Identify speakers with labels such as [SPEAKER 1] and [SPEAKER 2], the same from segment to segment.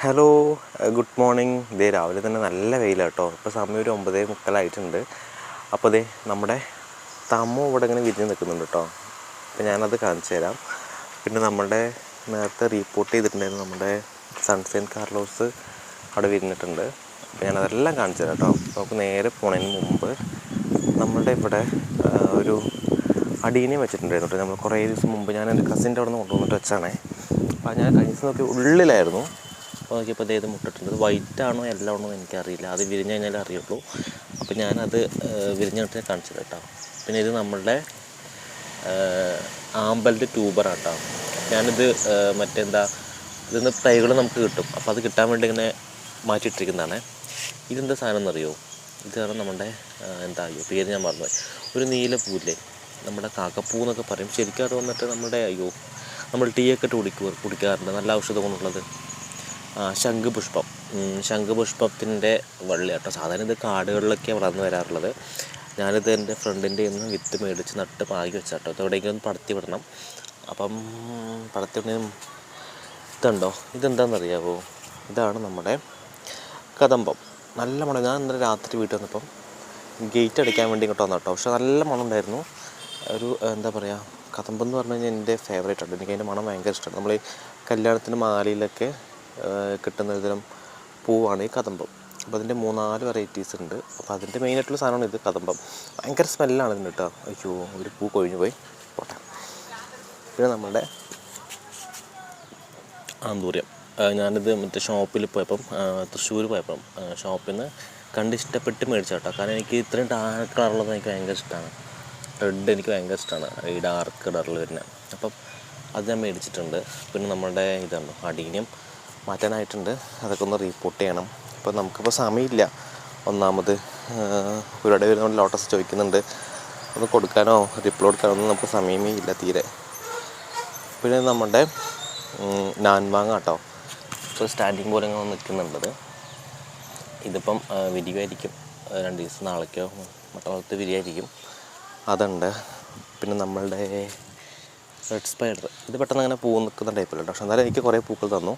[SPEAKER 1] Hello good morning ഇതേ രാവിലെ തന്നെ നല്ല വെയിലാണ് കേട്ടോ ഇപ്പോൾ സമയം ഒരു ഒമ്പതേ മുക്കാലായിട്ടുണ്ട്. അപ്പോൾ ദേ നമ്മുടെ തമ്മു ഇവിടെ ഇങ്ങനെ വിരിഞ്ഞ് നിൽക്കുന്നുണ്ട് കേട്ടോ. അപ്പോൾ ഞാനത് കാണിച്ചു തരാം. പിന്നെ നമ്മുടെ നേരത്തെ റിപ്പോർട്ട് ചെയ്തിട്ടുണ്ടായിരുന്നു നമ്മുടെ സൺസൈൻ കാർലോസ് അവിടെ വിരിഞ്ഞിട്ടുണ്ട്. അപ്പോൾ ഞാനതെല്ലാം കാണിച്ചു തരാം കേട്ടോ. നമുക്ക് നേരെ പോണതിന് മുമ്പ് നമ്മുടെ ഇവിടെ ഒരു അടീനെ വെച്ചിട്ടുണ്ടായിരുന്നു കേട്ടോ. നമ്മൾ കുറേ ദിവസം മുമ്പ് ഞാൻ എന്റെ കസിന്റെ അവിടെ നിന്ന് കൊണ്ടുവന്നിട്ട് വെച്ചാണേ. അപ്പോൾ ഞാൻ കഴിഞ്ഞ നോക്കി ഉള്ളിലായിരുന്നു. അപ്പോൾ നോക്കിയപ്പോൾ ഇത് മുട്ടിട്ടുണ്ട്. വൈറ്റ് ആണോ എല്ലാം ആണോ എന്ന് എനിക്കറിയില്ല. അത് വിരിഞ്ഞ് കഴിഞ്ഞാൽ അറിയുള്ളൂ. അപ്പോൾ ഞാനത് വിരിഞ്ഞിട്ട് കാണിച്ചത് കേട്ടോ. പിന്നെ ഇത് നമ്മളുടെ ആമ്പലിന്റെ ട്യൂബറാണ് കേട്ടോ. ഞാനിത് മറ്റെന്താ ഇതിന്ന് തൈകൾ നമുക്ക് കിട്ടും. അപ്പോൾ അത് കിട്ടാൻ വേണ്ടി ഇങ്ങനെ മാറ്റിയിട്ടിരിക്കുന്നതാണ്. ഇതെന്താ സാധനം എന്നറിയോ? ഇതാണ് നമ്മുടെ എന്താ അയ്യോ പേര് ഞാൻ മറന്നു ഒരു നീല പൂല്ലേ നമ്മുടെ കാക്കപ്പൂ എന്നൊക്കെ പറയും. ശരിക്കും അത് വന്നിട്ട് നമ്മുടെ അയ്യോ നമ്മൾ ടീ ഒക്കെ ഇട്ട് കുടിക്കുക കുടിക്കാറുണ്ട്. നല്ല ഔഷധ ശംഖുപുഷ്പം. ശംഖുപുഷ്പത്തിന്റെ വള്ളി കേട്ടോ. സാധാരണ ഇത് കാടുകളിലൊക്കെയാണ് വളർന്നു വരാറുള്ളത്. ഞാനിത് എന്റെ ഫ്രണ്ടിന്റെ നിന്ന് വിത്ത് മേടിച്ച് നട്ട് പാകി വെച്ചാട്ടോ. കേട്ടോ എവിടെയെങ്കിലും ഒന്ന് പടത്തി വിടണം. അപ്പം പടത്തി വിടണേനും ഇതുണ്ടോ? ഇതെന്താണെന്നറിയാവോ? ഇതാണ് നമ്മുടെ കദമ്പം നല്ല മണം. ഞാൻ ഇന്നലെ രാത്രി വീട്ടിൽ വന്നപ്പം ഗേറ്റ് അടിക്കാൻ വേണ്ടി ഇങ്ങോട്ട് വന്നു കേട്ടോ പക്ഷെ നല്ല മണം ഉണ്ടായിരുന്നു. ഒരു എന്താ പറയുക കദമ്പം എന്ന് പറഞ്ഞു കഴിഞ്ഞാൽ എന്റെ ഫേവറേറ്റ് ആണ് എനിക്ക് അതിന്റെ മണം ഭയങ്കര ഇഷ്ടമാണ്. നമ്മൾ കല്യാണത്തിന് മാലയിലൊക്കെ കിട്ടുന്ന ഒരുതരം പൂവാണ് ഈ കദമ്പം അപ്പോൾ അതിന്റെ മൂന്നാൽ വെറൈറ്റീസ് ഉണ്ട്. അപ്പോൾ അതിന്റെ മെയിനായിട്ടുള്ള സാധനമാണ് ഇത് കദമ്പം ഭയങ്കര സ്മെല്ലാണ് ഇതിന് കേട്ടോ. അയ്യോ ഒരു പൂ കൊഴിഞ്ഞു പോയി. പോട്ടെ. പിന്നെ നമ്മുടെ ആന്തൂര്യം ഞാനിത് മറ്റേ ഷോപ്പിൽ പോയപ്പം തൃശ്ശൂർ പോയപ്പം ഷോപ്പിൽ നിന്ന് കണ്ട് ഇഷ്ടപ്പെട്ട് മേടിച്ച കേട്ടോ. കാരണം എനിക്ക് ഇത്രയും ഡാർക്ക് കളറുള്ളത് എനിക്ക് ഭയങ്കര ഇഷ്ടമാണ് റെഡ് എനിക്ക് ഭയങ്കര ഇഷ്ടമാണ് ഈ ഡാർക്ക് കളറിൽ വരുന്ന. അപ്പം അത് ഞാൻ മേടിച്ചിട്ടുണ്ട്. പിന്നെ നമ്മുടെ ഇതാണ് അടീനിയം. മാറ്റാനായിട്ടുണ്ട്. അതൊക്കെ ഒന്ന് റീപ്പോർട്ട് ചെയ്യണം. അപ്പോൾ നമുക്കിപ്പോൾ സമയമില്ല. ഒന്നാമത് ഒരുപാട് പേര് നമ്മൾ ലോട്ടസ് ചോദിക്കുന്നുണ്ട്. ഒന്ന് കൊടുക്കാനോ റിപ്ലൈ കൊടുക്കാനോ ഒന്നും നമുക്ക് സമയമേ ഇല്ല തീരെ. പിന്നെ നമ്മുടെ നാൻവാങ്ങ കേട്ടോ. ഇപ്പോൾ സ്റ്റാൻഡിങ് പോലെ ഇങ്ങനെ നിൽക്കുന്നുണ്ടത്. ഇതിപ്പം വിരിവായിരിക്കും രണ്ട് ദിവസം നാളേക്കോ മറ്റന്നാളത്ത് വിരിയായിരിക്കും. അതുണ്ട്. പിന്നെ നമ്മളുടെ റെഡ് സ്പൈഡർ ഇത് പെട്ടെന്ന് അങ്ങനെ പൂ നിൽക്കുന്ന ടൈപ്പല്ല പക്ഷേ പക്ഷെ എന്നാലും എനിക്ക് കുറേ പൂക്കൾ തന്നു.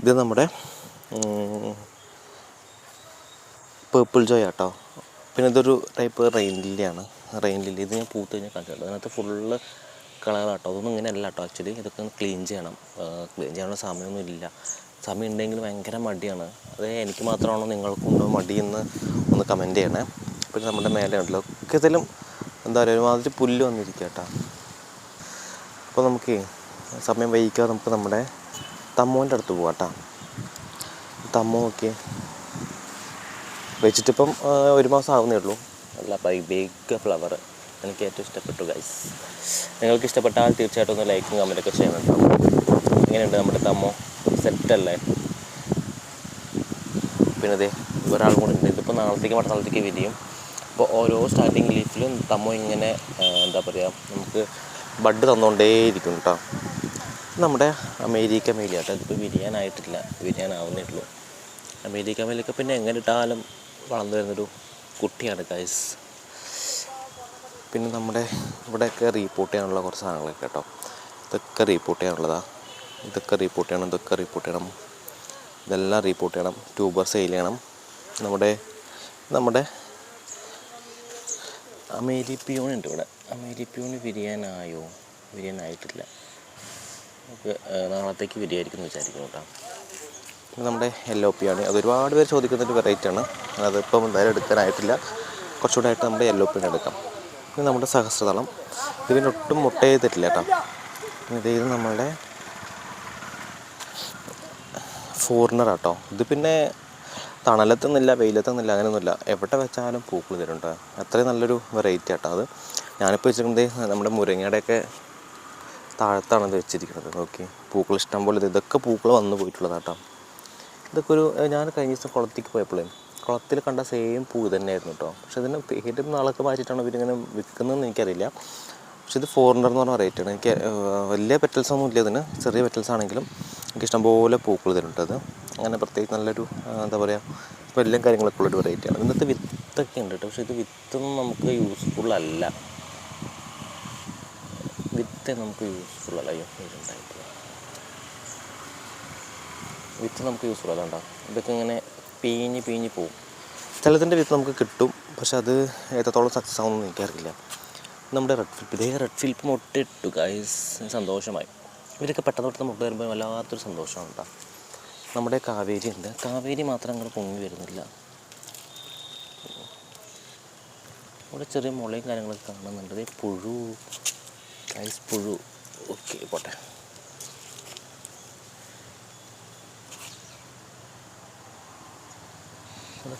[SPEAKER 1] ഇത് നമ്മുടെ പേർപ്പിൾ ജോയ് ആട്ടോ. പിന്നെ ഇതൊരു ടൈപ്പ് റെയിൻ ലില്ലിയാണ് റെയിൻ ലില്ലി ഇത് ഞാൻ പൂത്ത് കഴിഞ്ഞാൽ കാണിച്ചിട്ടുണ്ട് അതിനകത്ത് ഫുള്ള് കളറാട്ടോ അതൊന്നും ഇങ്ങനെ അല്ല കേട്ടോ ആക്ച്വലി ഇതൊക്കെ ഒന്ന് ക്ലീൻ ചെയ്യണം. ക്ലീൻ ചെയ്യാനുള്ള സമയമൊന്നും ഇല്ല. സമയം ഉണ്ടെങ്കിൽ ഭയങ്കര മടിയാണ്. അത് എനിക്ക് മാത്രമാണോ നിങ്ങൾക്കുണ്ടോ മടിയെന്ന് ഒന്ന് കമന്റ് ചെയ്യണേ. പിന്നെ നമ്മുടെ മേലെ ഉണ്ടല്ലോ. ഒക്കെ ഇതിലും എന്താ പറയുക ഒരുമാതിരി പുല്ല് വന്നിരിക്കുക കേട്ടോ അപ്പോൾ നമുക്ക് സമയം വൈകിക്കാതെ നമുക്ക് നമ്മുടെ തമ്മോന്റെ അടുത്ത് പോവാം കേട്ടോ. തമ്മോ നോക്കിയേ. വെച്ചിട്ടിപ്പം ഒരു മാസം ആവുന്നേ ഉള്ളൂ. അല്ല ബൈ ബേക്ക് ഫ്ലവർ. എനിക്ക് ഏറ്റവും ഇഷ്ടപ്പെട്ടു ഗൈസ് നിങ്ങൾക്ക് ഇഷ്ടപ്പെട്ടാൽ തീർച്ചയായിട്ടും ഒന്ന് ലൈക്കും കമന്റൊക്കെ ചെയ്യണം എങ്ങനെയുണ്ട് നമ്മുടെ തമ്മോ. സെറ്റല്ലേ പിന്നെ അതെ ഒരാൾ കൂടെ ഉണ്ട്. ഇതിപ്പോൾ നാളത്തേക്ക് മറ്റന്നാളത്തേക്ക് വിരിയും. അപ്പോൾ ഓരോ സ്റ്റാർട്ടിങ് ലീഫിലും തമ്മോ ഇങ്ങനെ എന്താ പറയുക നമുക്ക് ബഡ് തന്നുകൊണ്ടേയിരിക്കും കേട്ടോ. നമ്മുടെ അമേരിക്ക മേലി കേട്ടോ ഇതിപ്പോൾ വിരിയാനായിട്ടില്ല വിരിയാനാവുന്നേ ഉള്ളൂ. അമേരിക്ക മേലൊക്കെ പിന്നെ എങ്ങനെ ഇട്ടാലും വളർന്നു വരുന്നൊരു കുട്ടിയാണ് ഗൈസ് പിന്നെ നമ്മുടെ ഇവിടെയൊക്കെ റീപ്പോർട്ട് ചെയ്യാനുള്ള കുറച്ച് സാധനങ്ങളൊക്കെ കേട്ടോ. ഇതൊക്കെ റീപ്പോർട്ട് ചെയ്യാനുള്ളതാണ് ഇതൊക്കെ റീപ്പോർട്ട് ചെയ്യണം ഇതൊക്കെ റിപ്പോർട്ട് ചെയ്യണം. ഇതെല്ലാം റീപ്പോർട്ട് ചെയ്യണം ട്യൂബർ സെയിൽ ചെയ്യണം. നമ്മുടെ നമ്മുടെ അമേരിപ്പിയോൺ ഉണ്ട് ഇവിടെ. അമേരിപ്പിയോൺ വിരിയാനായോ? വിരിയാനായിട്ടില്ല. നമുക്ക് നാളത്തേക്ക് വിരിയായിരിക്കും എന്ന് വിചാരിക്കുന്നു കേട്ടോ. ഇത് നമ്മുടെ പി ആണ്. അത് ഒരുപാട് പേര് ചോദിക്കുന്ന ഒരു വെറൈറ്റി ആണ്. അതിപ്പം എന്തായാലും എടുക്കാനായിട്ടില്ല. കുറച്ചുകൂടെ ആയിട്ട് നമ്മുടെ എൽ ഒ പി എടുക്കാം. ഇത് നമ്മുടെ സഹസ്രതളം ഇത് പിന്നെ ഒട്ടും മുട്ട ചെയ്തിട്ടില്ല കേട്ടോ. പിന്നെ ഇത് ഇത് നമ്മളുടെ ഫോറിനർ ആട്ടോ. ഇത് പിന്നെ തണലത്തൊന്നുമില്ല വെയിലത്തൊന്നുമില്ല അങ്ങനെയൊന്നുമില്ല. എവിടെ വെച്ചാലും പൂക്കൾ തരും കേട്ടോ. അത്രയും നല്ലൊരു വെറൈറ്റി ആട്ടോ അത്. ഞാനിപ്പോൾ വെച്ചിട്ടുണ്ടെങ്കിൽ നമ്മുടെ മുരിങ്ങയുടെയൊക്കെ താഴത്താണ് ഇത് വെച്ചിരിക്കുന്നത്. നോക്കി. പൂക്കൾ ഇഷ്ടം പോലെ ഇത് ഇതൊക്കെ പൂക്കൾ വന്നു പോയിട്ടുള്ളതാണ് കേട്ടോ ഇതൊക്കെ ഒരു ഞാൻ കഴിഞ്ഞ ദിവസം കുളത്തേക്ക് പോയപ്പോഴേ കുളത്തിൽ കണ്ട സെയിം പൂ തന്നെയായിരുന്നു കേട്ടോ പക്ഷെ ഇതിന് പേര് നാളൊക്കെ മാറ്റിയിട്ടാണ് ഇവരിങ്ങനെ വിൽക്കുന്നതെന്ന് എനിക്കറിയില്ല. പക്ഷെ ഇത് ഫോറിനർ എന്ന് പറഞ്ഞ റേറ്റ് ആണ്. എനിക്ക് വലിയ പെറ്റൽസ് ഒന്നും ഇല്ല ഇതിന്. ചെറിയ പെറ്റൽസ് ആണെങ്കിലും എനിക്ക് ഇഷ്ടംപോലെ പൂക്കൾ തരുന്നുണ്ട് അത്. അങ്ങനെ പ്രത്യേകിച്ച് നല്ലൊരു എന്താ പറയുക സ്മെല്ലും കാര്യങ്ങളൊക്കെ ഉള്ളൊരു വെറൈറ്റിയാണ് ഇന്നത്തെ വിത്തൊക്കെ ഉണ്ട് കേട്ടോ പക്ഷെ ഇത് വിത്തൊന്നും നമുക്ക് യൂസ്ഫുൾ അല്ല. വിത്ത് നമുക്ക് യൂസ്ഫുൾ അല്ല. ഇതുണ്ടായിട്ടില്ല വിത്ത് നമുക്ക് യൂസ്ഫുൾ അല്ല ഉണ്ടാവും ഇതൊക്കെ ഇങ്ങനെ പീഞ്ഞ് പീഞ്ഞ് പോവും. സ്ഥലത്തിന്റെ വിത്ത് നമുക്ക് കിട്ടും പക്ഷെ അത് എത്രത്തോളം സക്സസ് ആവുമെന്ന് എനിക്കറിയില്ല നമ്മുടെ റെഡ് ഫിൽപ്പ് ഇതേ റെഡ് ഫിൽപ്പ് മുട്ടിട്ടു ഗൈസ് സന്തോഷമായി. ഇവരൊക്കെ പെട്ടെന്ന് പെട്ടെന്ന് മുട്ട വരുമ്പോൾ വല്ലാത്തൊരു സന്തോഷമാണ് കേട്ടോ. നമ്മുടെ കാവേരി ഉണ്ട്. കാവേരി മാത്രം അങ്ങോട്ട് പൊങ്ങി വരുന്നില്ല. ഇവിടെ ചെറിയ മുളയും കാര്യങ്ങളൊക്കെ കാണുന്നുണ്ട്. പുഴു. ഗൈസ് പുഴു. ഓക്കെ പോട്ടെ.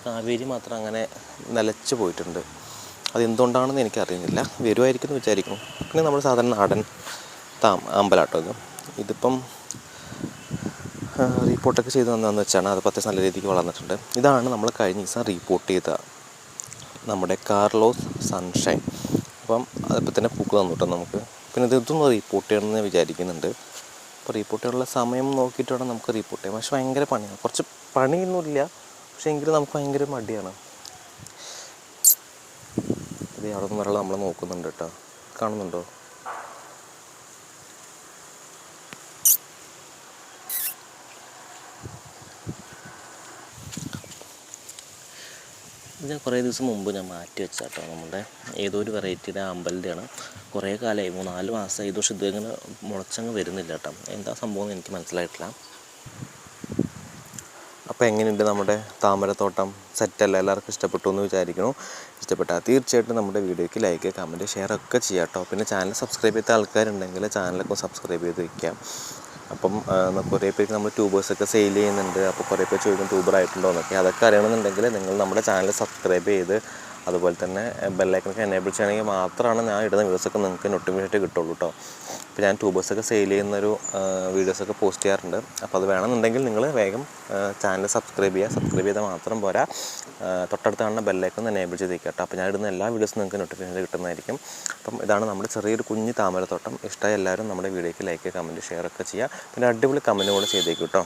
[SPEAKER 1] കാവേരി മാത്രം അങ്ങനെ നിലച്ച് പോയിട്ടുണ്ട്. അതെന്തുകൊണ്ടാണെന്ന് എനിക്കറിയുന്നില്ല. വരുമായിരിക്കും എന്ന് വിചാരിക്കുന്നു. പിന്നെ നമ്മുടെ സാധാരണ നാടൻ താം അമ്പലാട്ടോ ഇത്. ഇതിപ്പം റീപ്പോർട്ടൊക്കെ ചെയ്ത് തന്നതെന്ന് വെച്ചാണ് അത് പത്ത് നല്ല രീതിക്ക് വളർന്നിട്ടുണ്ട്. ഇതാണ് നമ്മൾ കഴിഞ്ഞ ദിവസം റീപ്പോർട്ട് ചെയ്ത നമ്മുടെ കാർലോസ് സൺഷൈൻ. അപ്പം അതിപ്പോൾ തന്നെ പൂക്ക് തന്നു കേട്ടോ നമുക്ക്. പിന്നെ ഇത് റിപ്പോർട്ട് ചെയ്യണമെന്ന് വിചാരിക്കുന്നുണ്ട്. അപ്പോൾ റീപ്പോർട്ട് ചെയ്യാനുള്ള സമയം നോക്കിയിട്ട് വേണം നമുക്ക് റീപ്പോർട്ട് ചെയ്യാം പക്ഷെ ഭയങ്കര പണിയാണ്. കുറച്ച് പണിയൊന്നുമില്ല. പക്ഷേ എങ്കിലും നമുക്ക് ഭയങ്കര മടിയാണ്. ഇത് അവിടെ നിന്ന് നമ്മൾ നോക്കുന്നുണ്ട് കേട്ടോ. കാണുന്നുണ്ടോ? ഞാൻ കുറേ ദിവസം മുമ്പ് ഞാൻ മാറ്റി വെച്ച കേട്ടോ നമ്മുടെ ഏതോ ഒരു വെറൈറ്റിയുടെ അമ്പലത്തെയാണ് കുറേ കാലമായി മൂന്ന് നാല് മാസമായി ഇത് പക്ഷേ മുളച്ചങ്ങ് വരുന്നില്ല കേട്ടോ എന്താ സംഭവം എന്ന് എനിക്ക് മനസ്സിലായിട്ടില്ല. അപ്പോൾ എങ്ങനെയുണ്ട് നമ്മുടെ താമരത്തോട്ടം? സെറ്റല്ല എല്ലാവർക്കും ഇഷ്ടപ്പെട്ടു എന്ന് വിചാരിക്കുന്നു. ഇഷ്ടപ്പെട്ടാൽ തീർച്ചയായിട്ടും നമ്മുടെ വീഡിയോയ്ക്ക് ലൈക്ക് കമന്റ് ഷെയർ ഒക്കെ ചെയ്യാം കേട്ടോ പിന്നെ ചാനൽ സബ്സ്ക്രൈബ് ചെയ്ത ആൾക്കാരുണ്ടെങ്കിൽ ചാനലൊക്കെ സബ്സ്ക്രൈബ് ചെയ്ത് വയ്ക്കാം അപ്പം കുറേ പേർക്ക് നമ്മൾ ട്യൂബേഴ്സൊക്കെ സെയിൽ ചെയ്യുന്നുണ്ട്. അപ്പോൾ കുറേ പേര് ചോദിക്കും ട്യൂബർ ആയിട്ടുണ്ടോ എന്നൊക്കെ. അതൊക്കെ അറിയണമെന്നുണ്ടെങ്കിൽ നിങ്ങൾ നമ്മുടെ ചാനൽ സബ്സ്ക്രൈബ് ചെയ്ത് അതുപോലെ തന്നെ ബെല്ലൈക്കനൊക്കെ എനേബിൾ ചെയ്യണമെങ്കിൽ മാത്രമാണ് ഞാൻ ഇടുന്ന വീഡിയോസൊക്കെ നിങ്ങൾക്ക് നോട്ടിഫിക്കേഷൻ കിട്ടുള്ളൂ കേട്ടോ അപ്പോൾ ഞാൻ ട്യൂബേഴ്സൊക്കെ സെയിൽ ചെയ്യുന്നൊരു വീഡിയോസൊക്കെ പോസ്റ്റ് ചെയ്യാറുണ്ട്. അപ്പോൾ അത് വേണമെന്നുണ്ടെങ്കിൽ നിങ്ങൾ വേഗം ചാനൽ സബ്സ്ക്രൈബ് ചെയ്യുക. സബ്സ്ക്രൈബ് ചെയ്താൽ മാത്രം പോരാ തൊട്ടടുത്ത് കാണുന്ന ബെല്ലൈക്കൺ എനേബിൾ ചെയ്ത് കേട്ടോ അപ്പോൾ ഞാൻ ഇടുന്ന എല്ലാ വീഡിയോസും നിങ്ങൾക്ക് നോട്ടിഫിക്കേഷൻ കിട്ടുന്നതായിരിക്കും. അപ്പം ഇതാണ് നമ്മുടെ ചെറിയൊരു കുഞ്ഞ് താമരത്തോട്ടം. ഇഷ്ടമായ എല്ലാവരും നമ്മുടെ വീഡിയോയ്ക്ക് ലൈക്ക് കമന്റ് ഷെയർ ഒക്കെ ചെയ്യുക. പിന്നെ അടിപൊളി കമന്റ് കൂടെ ചെയ്തേക്കും കേട്ടോ